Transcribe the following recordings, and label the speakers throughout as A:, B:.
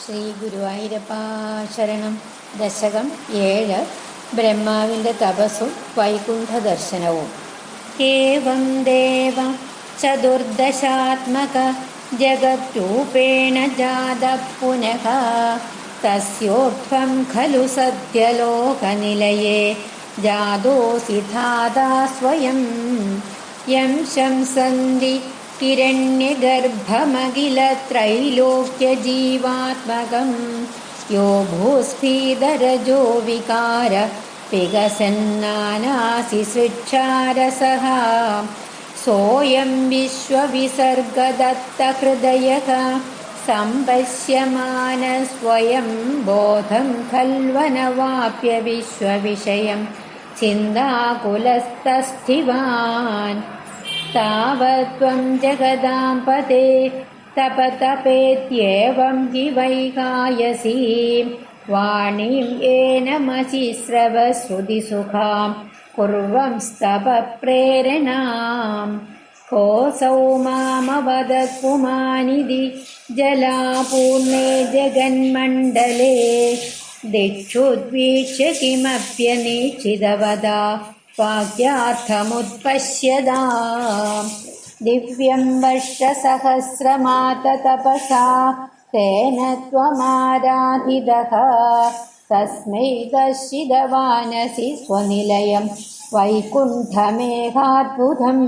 A: ശ്രീ ഗുരുവായൂരപ്പാ ശരണം ദശകം ഏഴ് ബ്രഹ്മാവിൻ്റെ തപസ്സും വൈകുണ്ഠ ദർശനവും ഏവം ദേവ ചതുർദശാത്മക ജഗദ്രൂപേണ ജാത പുനഃ തസ്യോർധ്വം ഖലു സത്യലോകനിലയേ ജാതോസി ധാതാ സ്വയം യം ശംസന്തി हिरण्यगर्भमखिलत्रैलोक्यजीवात्मकं यो भूस्फीदरजो विकार विकसन्नानासि सृच्छारसः। सोऽयं विश्वविसर्गदत्तहृदयः सम्पश्यमानस्वयं बोधं खल्वनवाप्य विश्वविषयं चिन्ताकुलस्तस्थिवान् तावत्त्वं जगदां पदे तपतपेत्येवं हि वैकायसीं वाणीं येनमचिस्रवश्रुतिसुखां कुर्वंस्तपप्रेरणां कोऽसौ मामवदत्पुमानिधि जलापूर्णे जगन्मण्डले दिक्षुद्वीक्ष्य किमप्यनिश्चितवदा वाक्यार्थमुत्पश्यदा दिव्यं वर्षसहस्रमाततपसा तेन त्वमाराधितः। तस्मै दर्शितवानसि स्वनिलयं वैकुण्ठमेघाद्भुतम्।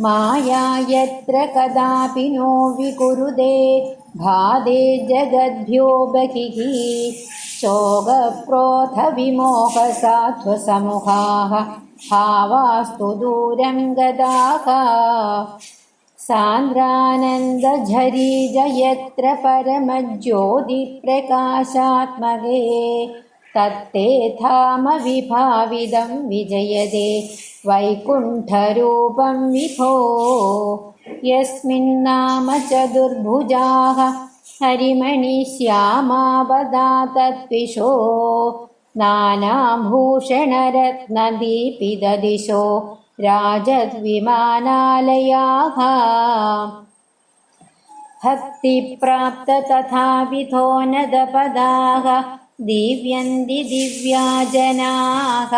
A: माया यत्र कदापि नो विकुरुदे भादे जगद्भ्यो बहिः शोकक्रोधविमोहसाध्वसमुखाः भावास्तु दूरं गदाः। सान्द्रानन्दझरी यत्र परमज्योतिप्रकाशात्मके तत्ते धामविभाविदं विजयदे वैकुण्ठरूपं विभो। यस्मिन्नाम चतुर्भुजाः हरिमणिश्यामावदातत्विषो नानाभूषणरत्नदीपिददिशो राजद्विमानालयाः भक्तिप्राप्त तथाविधो नदपदाः दिव्यन्ति दिव्या जनाः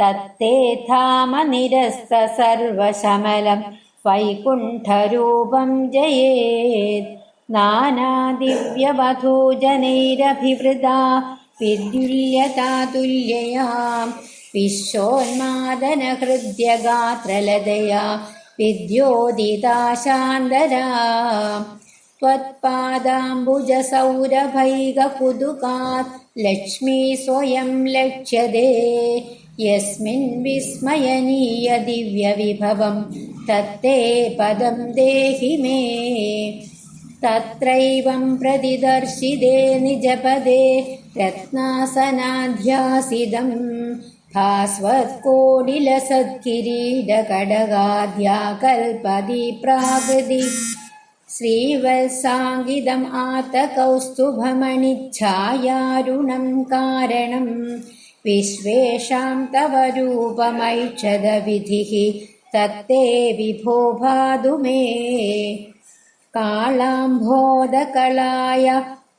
A: तत्ते धामनिरस्त सर्वशमलं वैकुण्ठरूपं जयेत् नानादिव्यवधूजनैरभिवृता विद्युल्यतातुल्यया विश्वोन्मादनहृद्यगात्रलदया विद्योदिता शान्दरा त्वत्पादाम्बुजसौरभैगकुदुकात् लक्ष्मी स्वयं लक्ष्यते। यस्मिन् विस्मयनीयदिव्यविभवं तत्ते पदं देहि मे। तत्रैवं प्रतिदर्शिते निजपदे रत्नासनाध्यासिदं भास्वत्कोडिलसत्किरीडकडगाद्याकल्पदि प्रागदि श्रीवत्साङ्गिदम् आतकौस्तुभमणिच्छायारुणं कारणं विश्वेषां तव रूपमैक्षदविधिः तत्ते विभो भादु मे कालाम्भोदकलाय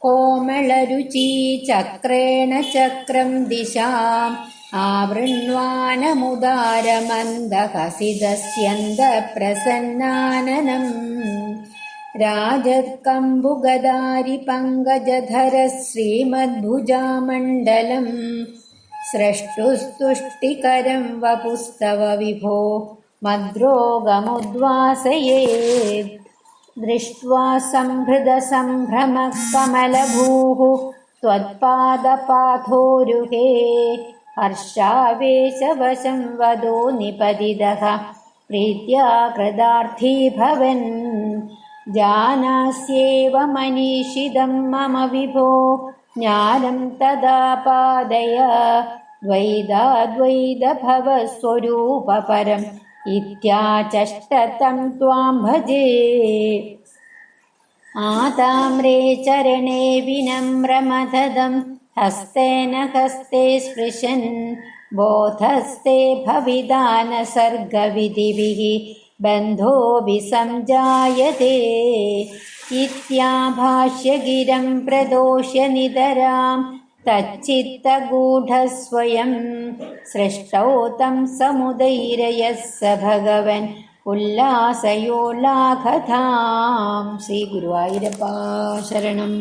A: कोमलरुचि चक्रेण चक्रं दिशाम् आवृण्वानमुदारमन्दहसिदस्यन्दप्रसन्नाननम् राजत्कम्बुगदारिपङ्कजधरः श्रीमद्भुजामण्डलम् स्रष्टुस्तुष्टिकरं वपुस्तव विभो मद्रोगमुद्वासयेत् दृष्ट्वा सम्भृदसम्भ्रमः कमलभूः त्वत्पादपाथोरुहे हर्षावेशवशं वदो निपदिदः प्रीत्या कृदार्थी भवन्। जानास्येव मनीषिदं मम विभो ज्ञानं तदा पादय। द्वैदाद्वैदभवस्वरूपपरम् इत्याचष्टतं त्वां भजे। आताम्रे चरणे विनम्रमददं, हस्तेन हस्ते स्पृशन्, बोधस्ते भविदानसर्गविधिभिः बन्धोऽपि सञ्जायते इत्याभाष्यगिरं प्रदोष्य नितरां തച്ചിത്തഗൂഢസ്വയം സൃഷ്ടൗ തം സമുദൈരയഃ സ ഭഗവൻ ഉല്ലാസയോലാഘതാം ശ്രീ ഗുരുവായൂരപ്പാ ശരണം